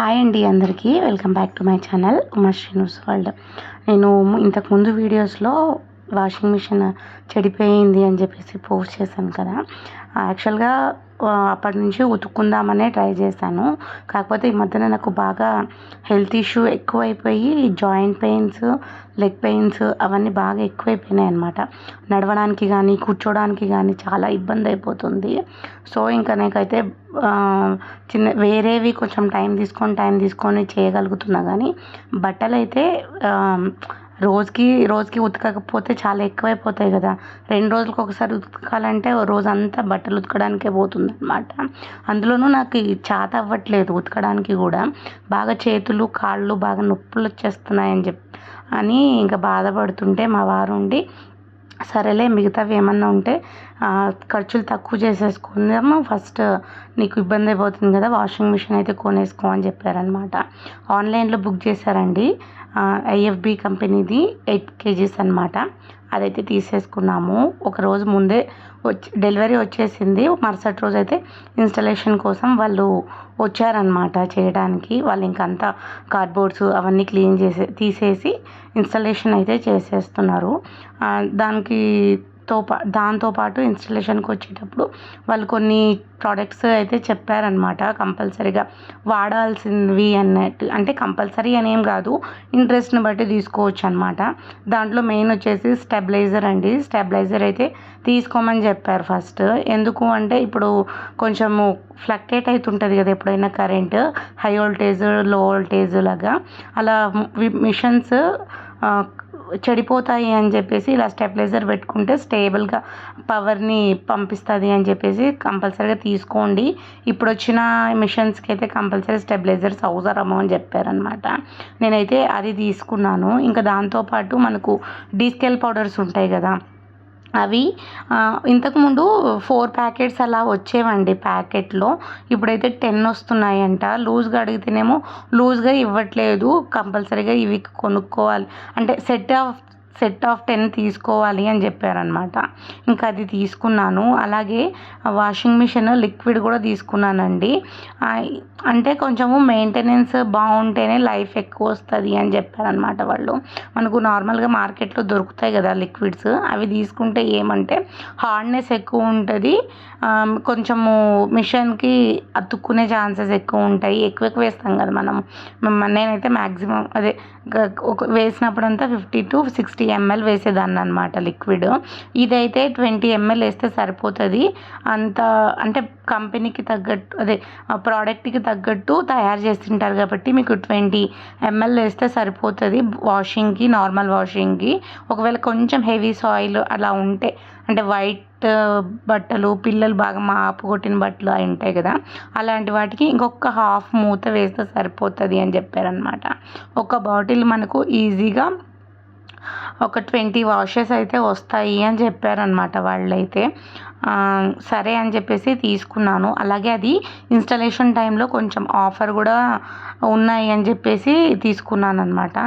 Hi అండి అందరికీ. Welcome back to my channel Uma Srinivas world. నేను ఇంతకుముందు వీడియోస్లో వాషింగ్ మిషన్ చెడిపోయింది అని చెప్పేసి పోస్ట్ చేశాను కదా. యాక్చువల్గా అప్పటి నుంచి ఉతుక్కుందామనే ట్రై చేశాను. కాకపోతే ఈ మధ్యన నాకు బాగా హెల్త్ ఇష్యూ ఎక్కువైపోయి జాయింట్ పెయిన్స్ లెగ్ పెయిన్స్ అవన్నీ బాగా ఎక్కువైపోయినాయి అనమాట నడవడానికి కానీ కూర్చోడానికి కానీ చాలా ఇబ్బంది అయిపోతుంది. సో ఇంకా నాకైతే చిన్న వేరేవి కొంచెం టైం తీసుకొని టైం తీసుకొని చేయగలుగుతున్నా కానీ బట్టలు అయితే రోజుకి రోజుకి ఉతకకపోతే చాలా ఎక్కువైపోతాయి కదా. రెండు రోజులకు ఒకసారి ఉతకాలంటే రోజంతా బట్టలు ఉతకడానికే పోతుంది అనమాట అందులోనూ నాకు చేత అవ్వట్లేదు ఉతకడానికి కూడా. బాగా చేతులు కాళ్ళు బాగా నొప్పులు వచ్చేస్తున్నాయని చెప్పి అని ఇంకా బాధపడుతుంటే మా వారు ఉండి సరేలే మిగతావి ఏమన్నా ఉంటే ఖర్చులు తక్కువ చేసేసుకుందాము. ఫస్ట్ నీకు ఇబ్బంది అయిపోతుంది కదా వాషింగ్ మిషన్ అయితే కొనేసుకో అని చెప్పారనమాట ఆన్లైన్లో బుక్ చేశారండి. ఐఎఫ్బి కంపెనీది ఎయిట్ కేజీస్ అనమాట అదైతే తీసేసుకున్నాము. ఒక రోజు ముందే వచ్చి డెలివరీ వచ్చేసింది. మరుసటి రోజు అయితే ఇన్స్టలేషన్ కోసం వాళ్ళు వచ్చారనమాట చేయడానికి. వాళ్ళు ఇంకంతా కార్డ్బోర్డ్స్ అవన్నీ క్లీన్ చేసే తీసేసి ఇన్స్టలేషన్ అయితే చేసేస్తున్నారు. దానికి తో పా దాంతోపాటు ఇన్స్టలేషన్కి వచ్చేటప్పుడు వాళ్ళు కొన్ని ప్రోడక్ట్స్ అయితే చెప్పారనమాట కంపల్సరీగా. వాడాల్సినవి అన్నట్టు అంటే కంపల్సరీ అని ఏం కాదు ఇంట్రెస్ట్ని బట్టి తీసుకోవచ్చు అనమాట దాంట్లో మెయిన్ వచ్చేసి స్టెబిలైజర్ అండి. స్టెబిలైజర్ అయితే తీసుకోమని చెప్పారు ఫస్ట్ ఎందుకు అంటే ఇప్పుడు కొంచెము ఫ్లక్టేట్ అవుతుంటుంది కదా ఎప్పుడైనా కరెంట్ హై వోల్టేజ్లో వోల్టేజ్ లాగా. అలా మిషన్స్ చెడిపోతాయి అని చెప్పేసి ఇలా స్టెబిలైజర్ పెట్టుకుంటే స్టేబుల్గా పవర్ని పంపిస్తుంది అని చెప్పేసి కంపల్సరీగా తీసుకోండి. ఇప్పుడు వచ్చిన మిషన్స్కి అయితే కంపల్సరీ స్టెబిలైజర్స్ అవసరము అని చెప్పారనమాట నేనైతే అది తీసుకున్నాను. ఇంకా దాంతోపాటు మనకు డీస్కెల్ పౌడర్స్ ఉంటాయి కదా అవి ఇంతకుముందు ఫోర్ ప్యాకెట్స్ అలా వచ్చేవండి ప్యాకెట్లో. ఇప్పుడైతే టెన్ వస్తున్నాయంట. లూజ్గా అడిగితేనేమో లూజ్గా ఇవ్వట్లేదు. కంపల్సరీగా ఇవి కొనుక్కోవాలి. అంటే set of set of ten తీసుకోవాలి అని చెప్పారనమాట ఇంకా అది తీసుకున్నాను. అలాగే వాషింగ్ మిషన్ లిక్విడ్ కూడా తీసుకున్నానండి. అంటే కొంచెము మెయింటెనెన్స్ బాగుంటేనే లైఫ్ ఎక్కువ వస్తుంది అని చెప్పారనమాట వాళ్ళు. మనకు నార్మల్గా మార్కెట్లో దొరుకుతాయి కదా లిక్విడ్స్. అవి తీసుకుంటే ఏమంటే హార్డ్నెస్ ఎక్కువ ఉంటుంది. కొంచెము మిషన్కి అతుక్కునే ఛాన్సెస్ ఎక్కువ ఉంటాయి. ఎక్కువ ఎక్కువ వేస్తాం కదా మనం. నేనైతే మ్యాక్సిమం అదే ఒక వేసినప్పుడంతా ఫిఫ్టీ టు సిక్స్టీ ఎంఎల్ వేసేదాన్ని అనమాట లిక్విడ్ ఇదైతే ట్వంటీ ఎంఎల్ వేస్తే సరిపోతుంది. అంత అంటే కంపెనీకి తగ్గట్టు అదే ప్రోడక్ట్కి తగ్గట్టు తయారు చేస్తుంటారు కాబట్టి మీకు ట్వంటీ ఎంఎల్ వేస్తే సరిపోతుంది. వాషింగ్కి నార్మల్ వాషింగ్కి ఒకవేళ కొంచెం హెవీ సాయిల్ అలా ఉంటే అంటే వైట్ uh, బట్టలు పిల్లలు బాగా మాపు కొట్టిన బట్టలు అవి ఉంటాయి కదా అలాంటి వాటికి ఇంకొక హాఫ్ మూత వేస్తే సరిపోతుంది అని చెప్పారనమాట ఒక బాటిల్ మనకు ఈజీగా ఒక ట్వంటీ వాషెస్ అయితే వస్తాయి అని చెప్పారనమాట వాళ్ళైతే. సరే అని చెప్పేసి తీసుకున్నాను. అలాగే అది ఇన్స్టలేషన్ టైంలో కొంచెం ఆఫర్ కూడా ఉన్నాయి అని చెప్పేసి తీసుకున్నాను అనమాట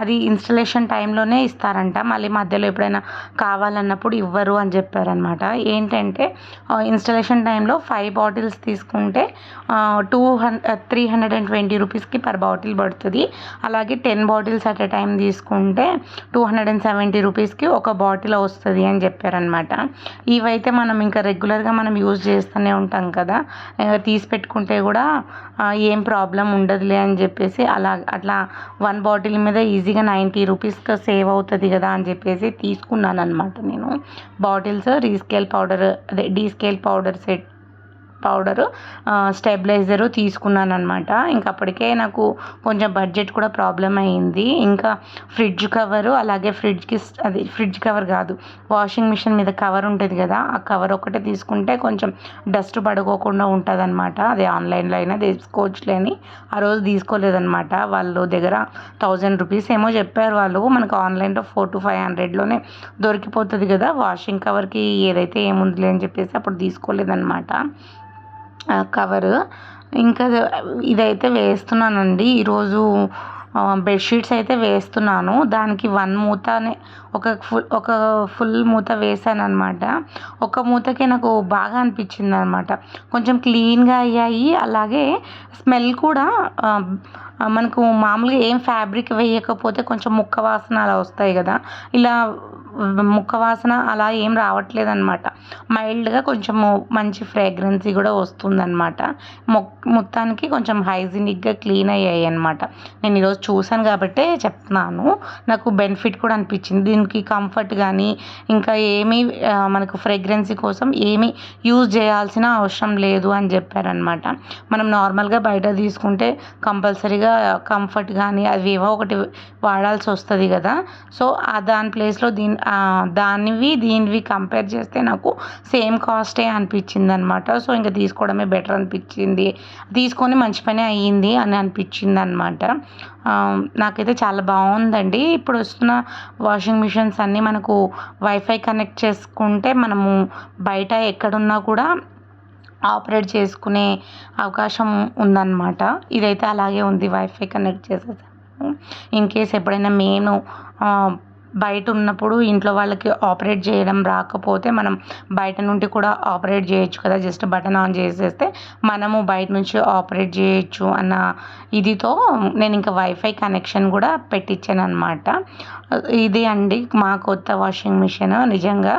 అది ఇన్స్టలేషన్ టైంలోనే ఇస్తారంట. మళ్ళీ మధ్యలో ఎప్పుడైనా కావాలన్నప్పుడు ఇవ్వరు అని చెప్పారనమాట ఏంటంటే ఇన్స్టలేషన్ టైంలో ఫైవ్ బాటిల్స్ తీసుకుంటే two hundred three hundred and twenty రూపీస్కి పర్ బాటిల్ పడుతుంది. అలాగే ten bottles at a time తీసుకుంటే టూ హండ్రెడ్ అండ్ సెవెంటీ రూపీస్కి ఒక బాటిల్ వస్తుంది అని చెప్పారనమాట ఇవైతే మనం ఇంకా రెగ్యులర్గా మనం యూజ్ చేస్తూనే ఉంటాం కదా. తీసి పెట్టుకుంటే కూడా ఏం ప్రాబ్లం ఉండదులే అని చెప్పేసి అలా అట్లా వన్ బాటిల్ మీద ఈజీగా నైంటీ రూపీస్కి సేవ్ అవుతుంది కదా అని చెప్పేసి తీసుకున్నాను అనమాట నేను. బాటిల్స్ రీస్కేల్ పౌడర్ అదే descale powder set powder stabiliser తీసుకున్నాను అనమాట ఇంకా అప్పటికే నాకు కొంచెం బడ్జెట్ కూడా ప్రాబ్లం అయ్యింది. ఇంకా ఫ్రిడ్జ్ కవరు అలాగే ఫ్రిడ్జ్కి అది ఫ్రిడ్జ్ కవర్ కాదు వాషింగ్ మిషన్ మీద కవర్ ఉంటుంది కదా ఆ కవర్ ఒకటే తీసుకుంటే కొంచెం డస్ట్ పడుకోకుండా ఉంటుంది అనమాట అది ఆన్లైన్లో అయినా తీసుకోవచ్చులేని ఆ రోజు తీసుకోలేదనమాట వాళ్ళు దగ్గర థౌజండ్ రూపీస్ ఏమో చెప్పారు వాళ్ళు. మనకు ఆన్లైన్లో ఫోర్ టు ఫైవ్ హండ్రెడ్లోనే దొరికిపోతుంది కదా వాషింగ్ కవర్కి ఏదైతే ఏముందిలే అని చెప్పేసి అప్పుడు తీసుకోలేదనమాట కవరు ఇంకా ఇదైతే వేస్తున్నానండి. ఈరోజు బెడ్షీట్స్ అయితే వేస్తున్నాను. దానికి వన్ మూతనే ఒక ఫుల్ ఒక ఫుల్ మూత వేసాను అనమాట ఒక మూతకే నాకు బాగా అనిపించింది అనమాట కొంచెం క్లీన్గా అయ్యాయి. అలాగే స్మెల్ కూడా మనకు మామూలుగా ఏం ఫ్యాబ్రిక్ వేయకపోతే కొంచెం ముక్క వాసన అలా వస్తాయి కదా. ఇలా ముక్క వాసన అలా ఏం రావట్లేదు అనమాట మైల్డ్గా కొంచెము మంచి ఫ్రేగ్రెన్సీ కూడా వస్తుందన్నమాట. మొత్తానికి కొంచెం హైజీనిక్గా క్లీన్ అయ్యాయి అనమాట నేను ఈరోజు చూశాను కాబట్టే చెప్తున్నాను. నాకు బెనిఫిట్ కూడా అనిపించింది. దీనికి కంఫర్ట్ కానీ ఇంకా ఏమీ మనకు ఫ్రేగ్రెన్సీ కోసం ఏమీ యూజ్ చేయాల్సిన అవసరం లేదు అని చెప్పారనమాట మనం నార్మల్గా బయట తీసుకుంటే కంపల్సరీగా కంఫర్ట్ కానీ అవి ఏవో ఒకటి వాడాల్సి వస్తుంది కదా. సో దాని ప్లేస్లో దీని దానివి దీనివి కంపేర్ చేస్తే నాకు సేమ్ కాస్టే అనిపించింది అనమాట సో ఇంకా తీసుకోవడమే బెటర్ అనిపించింది. తీసుకొని మంచి పని అయ్యింది అని అనిపించింది అనమాట నాకైతే చాలా బాగుందండి. ఇప్పుడు వస్తున్న వాషింగ్ మిషన్స్ అన్నీ మనకు వైఫై కనెక్ట్ చేసుకుంటే మనము బయట ఎక్కడున్నా కూడా ఆపరేట్ చేసుకునే అవకాశం ఉందన్నమాట. ఇదైతే అలాగే ఉంది వైఫై కనెక్ట్ చేసేసాను ఇన్ కేస్ ఎప్పుడైనా మెయిన్ బయట ఉన్నప్పుడు ఇంట్లో వాళ్ళకి ఆపరేట్ చేయడం రాకపోతే మనం బయట నుండి కూడా ఆపరేట్ చేయొచ్చు కదా. జస్ట్ బటన్ ఆన్ చేసేస్తే మనము బయట నుంచి ఆపరేట్ చేయొచ్చు అన్న ఇదితో నేను ఇంకా వైఫై కనెక్షన్ కూడా పెట్టించాను అనమాట ఇది అండి మా కొత్త వాషింగ్ మిషన్ నిజంగా.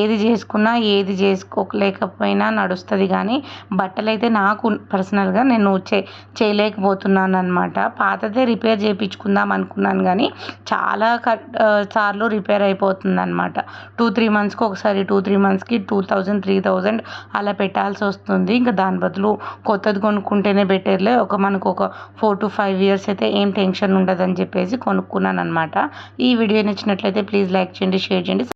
ఏది చేసుకున్నా ఏది చేసుకోలేకపోయినా నడుస్తుంది కానీ బట్టలు అయితే నాకు పర్సనల్గా నేను చే చేయలేకపోతున్నాను అనమాట పాతదే రిపేర్ చేయించుకుందాం అనుకున్నాను కానీ చాలా సార్లు రిపేర్ అయిపోతుంది అనమాట టూ త్రీ మంత్స్కి ఒకసారి టూ త్రీ మంత్స్కి టూ థౌజండ్ త్రీ థౌజండ్ అలా పెట్టాల్సి వస్తుంది. ఇంకా దాని బదులు కొత్తది కొనుక్కుంటేనే బెటర్లే. ఒక మనకు ఒక ఫోర్ టు ఫైవ్ ఇయర్స్ అయితే ఏం టెన్షన్ ఉండదు అని చెప్పేసి కొనుక్కున్నాను అనమాట ఈ వీడియో నచ్చినట్లయితే ప్లీజ్ లైక్ చేయండి షేర్ చేయండి.